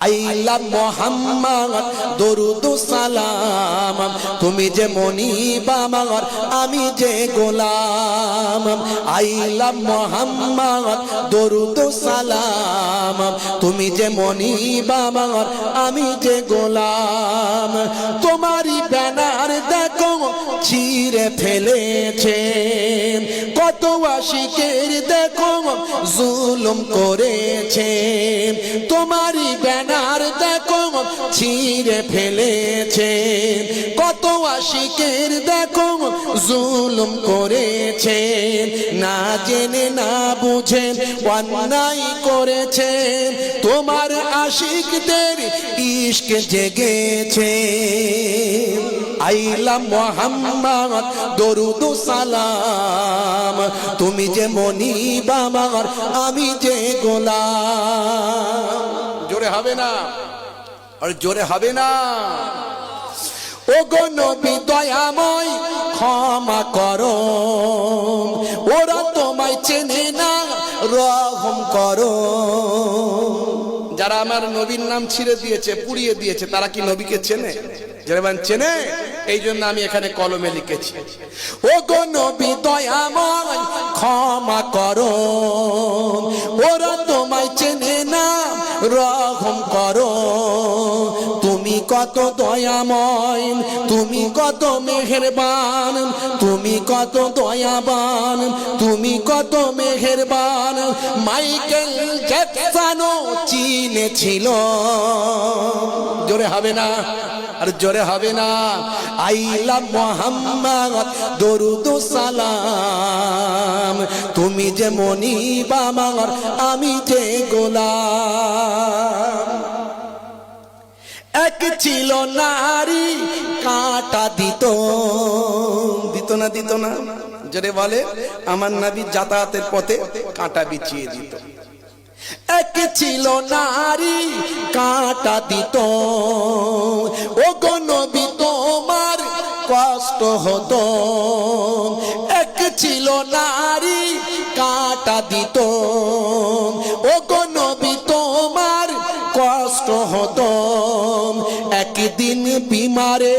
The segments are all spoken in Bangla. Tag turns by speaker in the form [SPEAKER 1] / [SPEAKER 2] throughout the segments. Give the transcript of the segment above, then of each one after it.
[SPEAKER 1] আইলা মোহাম্মদ, দরুদ সালাম। তুমি যে মনিব আমার আমি যে গোলাম। আইলা মোহাম্মদ, দরুদ সালাম। তুমি যে মনিব আমার আমি যে গোলাম। তোমারই ব্যানার দেখো, ছিঁড়ে ফেলেছে। আশিকের দেখো জুলুম করেছে। তোমারই ব্যানার দেখো, ছিঁড়ে ফেলেছে কত আশিকের দেখো, জুলুম করেছে না জেনে, না বুঝে অন্যায় করেছে তোমার আশিকদের ইস্ক জেগেছে। আইলাম মোহাম্মদ, দরুদ সালাম। তুমি যে মনিব আমার আমি যে গোলাম। জোরে হবে না। আর জোরে হবে না। ও গো নবী দয়াময়, ক্ষমা করো। ওরা তোমায় চেনে না, রহম করো। যারা আমার নবীর নাম ছিঁড়ে দিয়েছে, পুড়িয়ে দিয়েছে, তারা কি নবীকে চেনে? যারা চেনে? এই জন্য আমি এখানে কলমে লিখেছি। ও গো নবী দয়াময়, ক্ষমা করো। ওরা তোমায় রহম করো। তুমি কত দয়াময়, তুমি কত মেহেরবান, তুমি কত দয়াবান, তুমি কত মেহেরবান। মাইকেল জ্যাকসনও চিনেছিল। জোরে হবে না। আর জোরে হবে না। আই আইলা মোহাম্মদ, দরুদ সালাম। তুমি যে মনিব আমার, আমি যে গোলাম। এক ছিল নারী, কাঁটা দিত। দিত না দিত না। জোরে বলে, আমার নাবি যাতায়াতের পথে কাঁটা বিছিয়ে দিত। এক ছিল নারী, কাঁটা দিত। ও গো নবী, তোমার কষ্ট হতো। এক ছিল নারী, কাঁটা দিত। ও গো নবী, তোমার কষ্ট হতো। একদিন বিমারে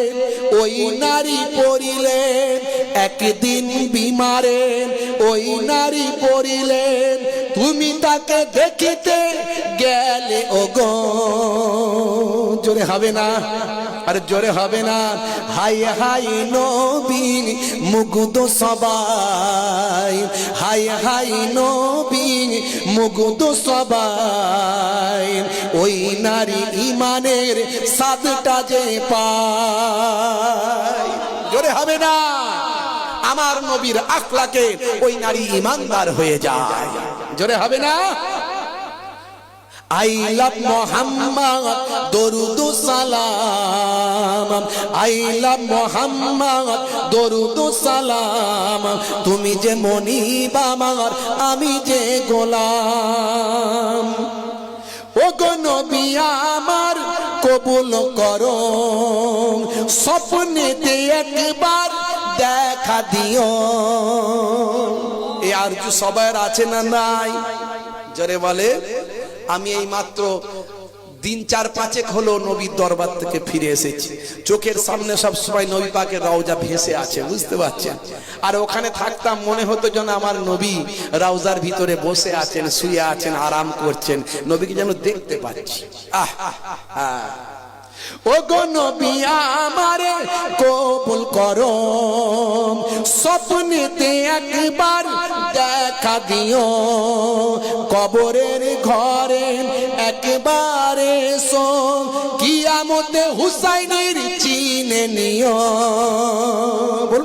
[SPEAKER 1] ওই নারী পড়িলেন একদিন বিমারে ওই নারী পড়িলেন। তুমি তাকে দেখিতে গেলে ও জোরে হবে না, আর জোরে হবে না। হাই হাই নবী মুগ্ধ সবাই। হাই হাই নবী মুগ্ধ সবাই। ওই নারী ইমানের সাদটা যে পায়, জোরে হবে না। আমার নবীর আখলাকে ওই নারী ইমানদার হয়ে যায়। জোরে হবে না? আই লাভ মোহাম্মদ, দরুদ সালাম। আই লাভ মোহাম্মদ, দরুদ সালাম। তুমি যে মনিব আমার, আমি যে গোলাম। ও গো নবী আমার, কবুল করো। স্বপ্নেতে একবার দেখা দিও। এ আর সবাই আছে না নাই? জরে বলে, আমি এই মাত্র দিন চার পাঁচেক হলো নবীর দরবার থেকে ফিরে এসেছি। চোখের সামনে সব সময় নবী পাকের রওজা ভেসে আছে, বুঝতে পারছেন? আর ওখানে থাকতাম, মনে হতো যেন আমার নবী রাউজার ভিতরে বসে আছেন, শুয়ে আছেন, আরাম করছেন। নবীকে যেন দেখতে পাচ্ছি। আহ হ্যাঁ ও গো নবী আমারে কবুল করো। স্বপ্নেতে একবার দেখা দিও। কবরের ঘরে একবারে সো কিয়ামতে হুসাইনের চিনে নিও।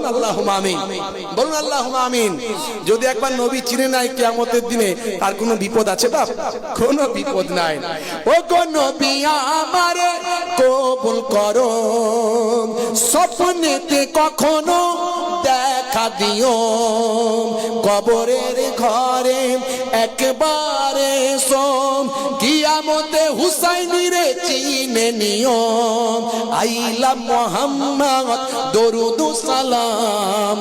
[SPEAKER 1] আল্লাহ আমিন। বলুন আল্লাহ আমিন। যদি একবার নবী চিনে নাই দিনে, তার বিপদ আছে বাপ? বিপদ নাই। ও কবুল করো। স্বপ্নেতে কখনো দেখা দিও। কবরের ঘরে একবারে কিয়া কিয়ামতে হুসাইনি রে চিনে নিও। আইলা মোহাম্মদ, দরুদ সালাম।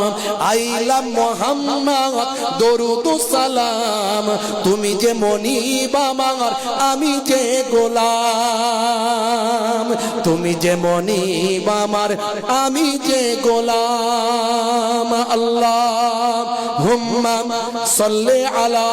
[SPEAKER 1] আইলা মোহাম্মদ, দরুদ সালাম। তুমি যে মনিব আমার, আমি যে গোলাম। তুমি যে মনিব আমার, আমি যে গোলাম। আল্লাহ হুম্মা সাল্লি আলা